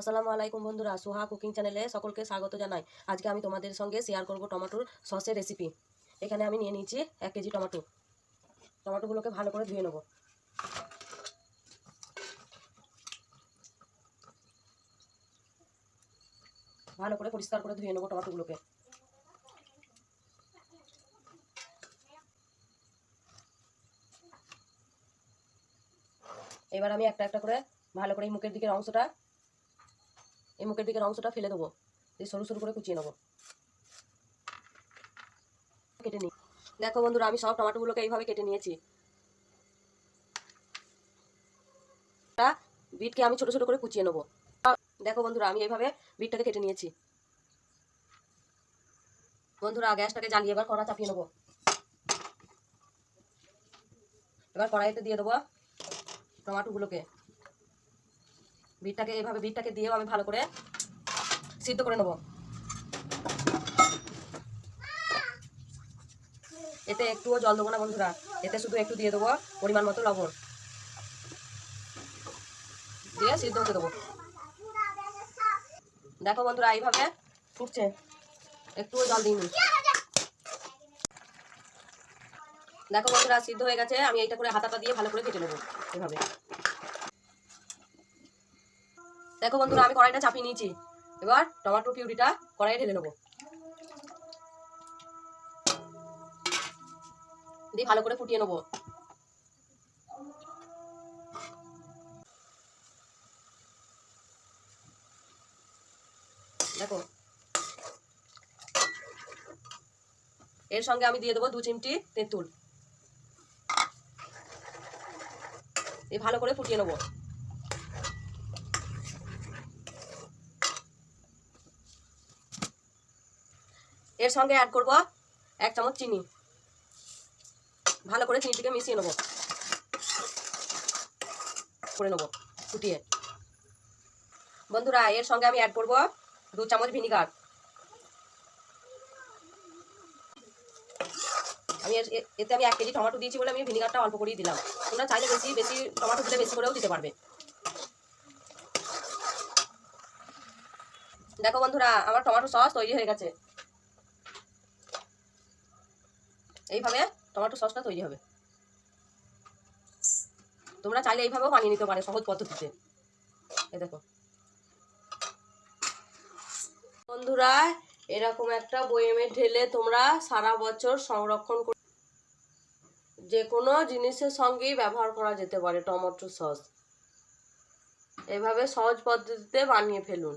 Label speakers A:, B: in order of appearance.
A: আসসালামু আলাইকুম বন্ধুরা, সোহা কুকিং চ্যানেলে সকলকে স্বাগত জানাই। আজকে আমি তোমাদের সঙ্গে শেয়ার করব টমেটোর সসের রেসিপি এখানে আমি নিয়ে নিয়েছি এক কেজি টমেটো। টমেটোগুলোকে ভালো করে ধুয়ে নেব। ভালো করে পরিষ্কার করে ধুয়ে নেব টমেটোগুলোকে। এবার আমি একটা একটা করে ভালো করে মুখের দিকের অংশটা এই মুখের দিকের অংশটা ফেলে দেবো। দিয়ে সরু সরু করে কুচিয়ে নেব। কেটে নিই। দেখো বন্ধুরা, আমি সব টমেটোগুলোকে এইভাবে কেটে নিয়েছি। বিটকে আমি ছোট ছোট করে কুচিয়ে নেব। দেখো বন্ধুরা, আমি এইভাবে বিটটাকে কেটে নিয়েছি। বন্ধুরা, গ্যাসটাকে জ্বালিয়ে এবার কড়া চাপিয়ে নেব। এবার কড়াইতে দিয়ে দেবো টমাটোগুলোকে। বিটটাকে এইভাবে বিটটাকে দিয়েও আমি ভালো করে সিদ্ধ করে নেব। এতে একটুও জল দেবো না বন্ধুরা, এতে শুধু একটু দিয়ে দেবো পরিমাণ মতো লবণ। দিয়ে সিদ্ধ হতে দেবো। দেখো বন্ধুরা, এইভাবে ফুটছে। একটুও জল দিইনি। দেখো বন্ধুরা, সিদ্ধ হয়ে গেছে, আমি এইটা করে হাতাটা দিয়ে ভালো করে কেটে নেব এভাবে। দেখো বন্ধুরা, আমি কড়াইটা চাপিয়ে নিয়েছি। এবার টমেটো পিউরিটা কড়াইয়ে ঢেলে নেব। দিয়ে ভালো করে ফুটিয়ে নেব। দেখো। এর সঙ্গে আমি দিয়ে দেবো দু চিমটি তেঁতুল। ভালো করে ফুটিয়ে নেব। এর সঙ্গে অ্যাড করব এক চামচ চিনি। ভালো করে চিনিটিকে মিশিয়ে নেব। করে নেব, ফুটিয়ে। বন্ধুরা, এর সঙ্গে আমি অ্যাড করব দু চামচ ভিনিগার আমি এতে আমি এক কেজি টমেটো দিয়েছি বলে আমি ভিনিগারটা অল্প করেই দিলাম। তোমরা চাইলে বেশি বেশি টমেটো দিলে বেশি করেও দিতে পারবে। দেখো বন্ধুরা, আমার টমেটো সস তৈরি হয়ে গেছে। এইভাবে টমেটো সসটা তৈরি হবে। তোমরা চাইলে এইভাবেও বানিয়ে নিতে পারে সহজ পদ্ধতিতে। এ দেখো। বন্ধুরা, এরকম একটা বয়েমে ঢেলে তোমরা সারা বছর সংরক্ষণ করে যে কোনো জিনিসের সঙ্গেই ব্যবহার করা যেতে পারে টমেটো সস। এভাবে সহজ পদ্ধতিতে বানিয়ে ফেলুন।